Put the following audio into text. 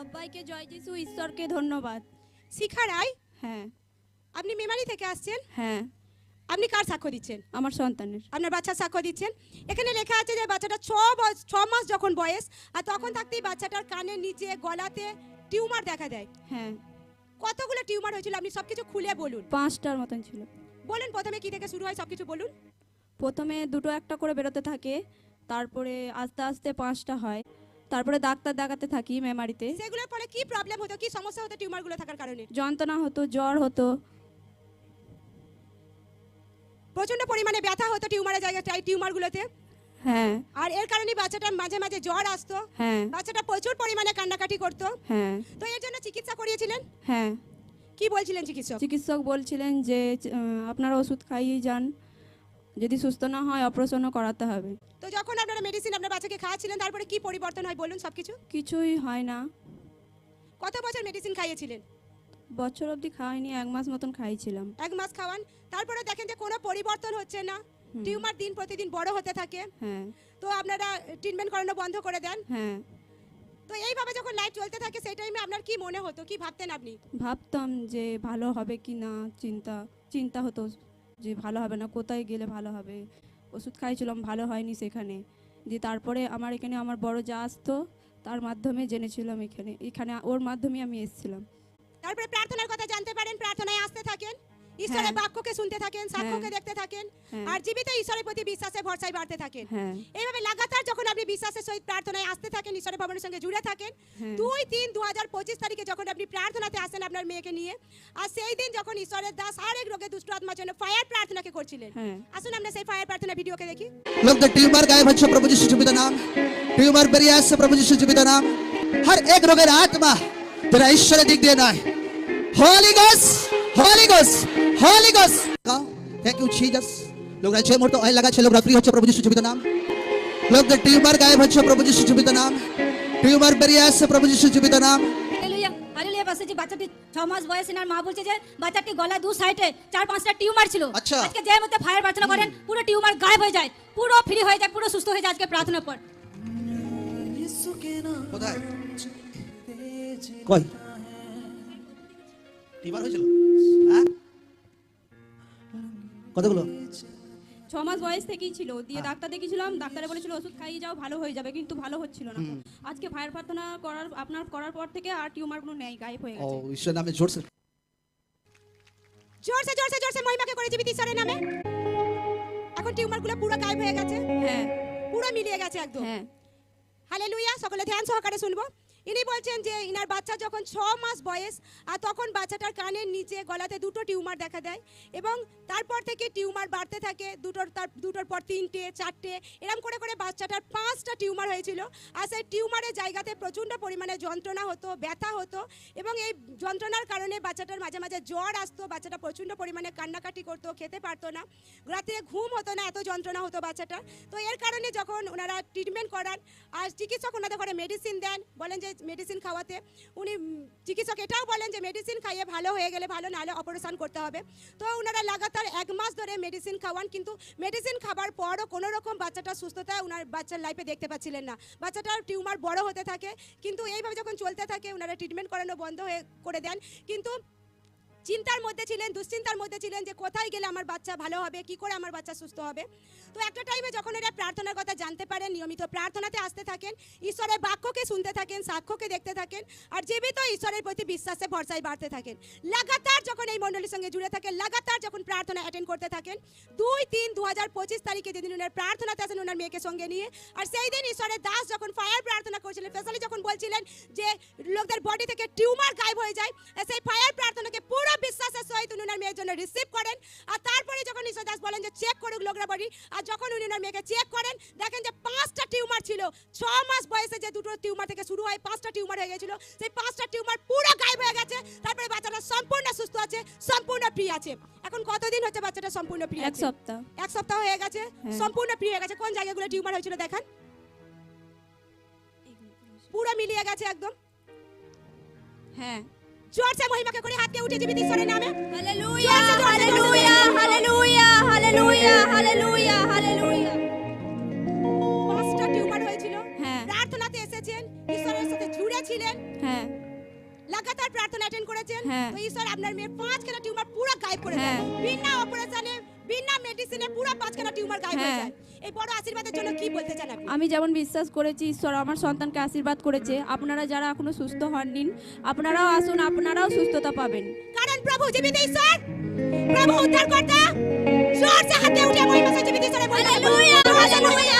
সবাইকে জয় যিশু ঈশ্বরকে ধন্যবাদ। শিখা রায়? হ্যাঁ। আপনি মেমারি থেকে আসছেন? হ্যাঁ। আপনি কার সাক্ষ্য দিচ্ছেন? আমার সন্তানের। আপনার বাচ্চার সাক্ষ্য দিচ্ছেন? এখানে লেখা আছে যে বাচ্চাটা ছ বয়স ছ মাস যখন বয়স আর তখন থাকতেই বাচ্চাটার কানের নিচে গলাতে টিউমার দেখা দেয়। হ্যাঁ। কতগুলো টিউমার হয়েছিল? আপনি সবকিছু খুলে বলুন। পাঁচটার মতন ছিল। বলুন প্রথমে কি থেকে শুরু হয় সবকিছু বলুন। প্রথমে দুটো একটা করে বেরোতে থাকে তারপরে আস্তে আস্তে পাঁচটা হয়। তারপরে ডাক্তার দেখাতে থাকি মেমারিতে। সেগুলোর পরে কি প্রবলেম হতো? কি সমস্যা হতো টিউমারগুলো থাকার কারণে? যন্ত্রণা হতো জ্বর হতো। প্রচণ্ড পরিমাণে ব্যথা হতো টিউমারের জায়গায় টিউমারগুলোতে। হ্যাঁ। আর এর কারণে বাচ্চাটার মাঝে মাঝে জ্বর আসতো। হ্যাঁ। বাচ্চাটা প্রচুর পরিমাণে কান্নাকাটি করতো। হ্যাঁ। তো এর জন্য চিকিৎসা করিয়েছিলেন? হ্যাঁ। কি বলছিলেন চিকিৎসক? চিকিৎসক বলছিলেন যে আপনারা ওষুধ খাইয়ে যান। যদি সুস্থ না হয় অপারেশনও করাতে হবে। তো যখন আপনারা মেডিসিন আপনার বাচ্চাকে খাওয়াচ্ছিলেন তারপরে কি পরিবর্তন হয় বলুন সবকিছু? কিছুই হয় না। কত বছর মেডিসিন খাইয়েছিলেন? বছর অবধি খাওয়াইনি এক মাস মতন খাইছিলাম। এক মাস খাওয়ান। তারপরে দেখেন যে কোনো পরিবর্তন হচ্ছে না। টিউমার দিন প্রতিদিন বড় হতে থাকে। হ্যাঁ। তো আপনারা ট্রিটমেন্ট করানো বন্ধ করে দেন। হ্যাঁ। তো এইভাবে যখন লাইফ চলতে থাকে সেই টাইমে আপনার কি মনে হতো? কি ভাবতেন আপনি? ভাবতাম যে ভালো হবে কি না চিন্তা চিন্তা হতো। যে ভালো হবে না, কোথায় গেলে ভালো হবে? ওষুধ খাইছিলাম ভালো হয়নি সেখানে। যে তারপরে আমার এখানে আমার বড় যা আসতো, তার মাধ্যমে জেনেছিলাম এখানে। এখানে ওর মাধ্যমে আমি এসেছিলাম। তারপরে প্রার্থনার কথা জানতে পারেন, প্রার্থনায় আসতে থাকেন। ঈশ্বরের হ্যাঁ। বাক্যকে শুনতে থাকেন হ্যাঁ। সাক্ষ্যকে দেখতে থাকেন হ্যাঁ। আর জীবিত ঈশ্বরের প্রতি বিশ্বাসে ভরসায় বাড়তে থাকেন। এইভাবে লাগাতার যখন আপনি বিশ্বাসের সহিত প্রার্থনায় আসতে থাকেন ঈশ্বরের ভবনের সঙ্গে জুড়ে থাকেন দুই তিন দু হাজার পঁচিশ তারিখে যখন আপনি প্রার্থনাতে আসেন আপনার মেয়েকে নিয়ে আর সেই দিন যখন ঈশ্বরের দাস আরেক রোগে দুষ্ট আত্মার জন্য ফায়ার প্রার্থনাকে করছিলেন। আসুন আমরা সেই ফায়ার প্রার্থনা ভিডিওকে দেখি। টিউমার গায়েব হচ্ছে প্রভু যিশু জীবিত টিউমার বেরিয়ে আসছে প্রভু যিশু জীবিত হর এক রোগের আত্মা তারা ঈশ্বরের দিক দিয়ে নয় হোলি গোস হোলি গোস Holy Ghost. Thank you, Jesus. লোকরা ছয় মুহূর্ত অয়েল লাগাচ্ছে লোকরা ফ্রি হচ্ছে প্রভু যিশু জীবিত নাম লোকদের টিউমার গায়েব হচ্ছে প্রভু যিশু জীবিত নাম টিউমার বেরিয়ে আসছে প্রভু যিশু জীবিত নাম যে বাচ্চাটি ছ মাস বয়স আর মা বলছে যে বাচ্চাটি গলা দু সাইডে চার পাঁচটা টিউমার ছিল আজকে যে মধ্যে ফায়ার প্রার্থনা করেন পুরো টিউমার গায়েব হয়ে যায় পুরো ফ্রি হয়ে যায় পুরো সুস্থ হয়ে যায় আজকে প্রার্থনার পর কোথায় কই টিউমার হয়েছিল হ্যাঁ কতগুলো? ছ মাস বয়স থেকেই ছিল। দিয়ে ডাক্তার দেখিয়েছিলাম ডাক্তারে বলেছিল ওষুধ খাইয়ে যাও ভালো হয়ে যাবে। কিন্তু ভালো হচ্ছিল না। আজকে ফায়ার প্রার্থনা করার আপনার করার পর থেকে আর টিউমারগুলো নেই গায়েব হয়ে ও গেছে। ঈশ্বর নামে জোরসে। জোরসে জোরসে জোরসে মহিমাকে করে জীবিত ঈশ্বরের নামে। এখন টিউমারগুলো পুরো গায়েব হয়ে গেছে। হ্যাঁ। পুরো মিলিয়ে গেছে একদম। হ্যাঁ। হালেলুয়া সকলে ধ্যান সহকারে শুনব। ইনি বলছেন যে ইনার বাচ্চা যখন ছ মাস বয়স, আর তখন বাচ্চাটার কানের নিচে গলাতে দুটো টিউমার দেখা দেয় এবং তারপর থেকে টিউমার বাড়তে থাকে, দুটোর তার, দুটোর পর তিনটে, চারটে এরকম করে করে বাচ্চাটার পাঁচটা টিউমার হয়েছিল। আর সেই টিউমারের জায়গাতে প্রচণ্ড পরিমাণে যন্ত্রণা হতো, ব্যথা হতো এবং এই যন্ত্রণার কারণে বাচ্চাটার মাঝে মাঝে জ্বর আসতো, বাচ্চাটা প্রচণ্ড পরিমাণে কান্নাকাটি করতো, খেতে পারতো না, রাতে ঘুম হতো না, এত যন্ত্রণা হতো বাচ্চাটার। তো এর কারণে যখন ওনারা ট্রিটমেন্ট করান, আর চিকিৎসক ওনাদের ঘরে মেডিসিন দেন, বলেন যে মেডিসিন খাওয়াতে, উনি চিকিৎসক এটাও বলেন যে মেডিসিন খাইয়ে ভালো হয়ে গেলে ভালো, নাহলে অপারেশন করতে হবে। তো ওনারা লাগাতার এক মাস ধরে মেডিসিন খাওয়ান, কিন্তু মেডিসিন খাবার পরও কোনো রকম বাচ্চাটার সুস্থতা ওনার বাচ্চার লাইফে দেখতে পাচ্ছিলেন না। বাচ্চাটার টিউমার বড় হতে থাকে, কিন্তু এইভাবে যখন চলতে থাকে ওনারা ট্রিটমেন্ট করানো বন্ধ হয়ে, করে দেন। কিন্তু চিন্তার মধ্যে ছিলেন, দুশ্চিন্তার মধ্যে ছিলেন যে কোথায় গেলে আমার বাচ্চা ভালো হবে, কি করে আমার বাচ্চা সুস্থ হবে। তো একটা টাইমে যখন এরা প্রার্থনার কথা জানতে পারেন, নিয়মিত প্রার্থনাতে আসতে থাকেন, ঈশ্বরের বাক্যকে শুনতে থাকেন, সাক্ষ্যকে দেখতে থাকেন, আর জীবিত ঈশ্বরের প্রতি বিশ্বাসে ভরসায় বাড়তে থাকেন। লাগাতার যখন এই মণ্ডলীর সঙ্গে জুড়ে থাকেন, লাগাতার যখন প্রার্থনা অ্যাটেন্ড করতে থাকেন, দুই তিন দু হাজার পঁচিশ তারিখে যেদিন ওনার প্রার্থনাতে আসেন ওনার মেয়েকে সঙ্গে নিয়ে, আর সেই দিন ঈশ্বরের দাস যখন ফায়ার প্রার্থনা করছিলেন স্পেশালি যখন বলছিলেন যে লোকদের বডি থেকে টিউমার গায়েব হয়ে যায় সেই ফায়ার প্রার্থনাকে পুরো বিশ্বাসের সহিত উনি ওনার মেয়ের জন্য রিসিভ করেন। আর তারপরে যখন ঈশ্বর দাস বলেন যে চেক করুক লোকরা বডি। আর যখন উনি ওনার মেয়েকে চেক করেন দেখেন যে পাঁচটা টিউমার ছিল। ছ মাস বয়সে যে দুটো টিউমার থেকে শুরু হয় পাঁচটা টিউমার হয়ে গেছিল। সেই পাঁচটা টিউমার পুরো গায়েব হয়ে গেছে। তারপরে বাচ্চাটা সম্পূর্ণ সুস্থ আছে সম্পূর্ণ ফ্রি আছে। এখন কতদিন হচ্ছে বাচ্চাটা সম্পূর্ণ ফ্রি এক সপ্তাহ। এক সপ্তাহ হয়ে গেছে? হ্যাঁ। সম্পূর্ণ ফ্রি হয়ে গেছে। কোন জায়গাগুলো টিউমার হয়েছিল দেখান? পুরো মিলিয়ে গেছে একদম। হ্যাঁ। জোরসে মহিমাকে করে হাতকে উঠে জীবিত ঈশ্বরের নামে। Hallelujah hallelujah hallelujah hallelujah hallelujah hallelujah. পাঁচটা টিউমার হয়েছিল। হ্যাঁ। প্রার্থনাতে এসেছেন ঈশ্বরের সাথে জুড়ে ছিলেন হ্যাঁ। লাগাতার প্রার্থনা অ্যাটেন্ড করেছেন। হ্যাঁ। তো ঈশ্বর আপনার মেয়ের পাঁচখানা টিউমার পুরো গায়েব করে দেয় হ্যাঁ। বিনা অপারেশনে বিনা মেডিসিনে পুরো পাঁচখানা টিউমার গায়েব হয়ে হ্যাঁ। যায়। এই বড় আশীর্বাদের জন্য কি বলতে চান আমি যেমন বিশ্বাস করেছি ঈশ্বর আমার সন্তানকে আশীর্বাদ করেছে। আপনারা যারা এখনও সুস্থ হননি আপনারাও আসুন আপনারাও সুস্থতা পাবেন। কারণ প্রভু জীবিত ঈশ্বর। প্রভু উদ্ধারকর্তা। জোর সে হাতে উঠে মহিমা জীবিত ঈশ্বরের মহিমা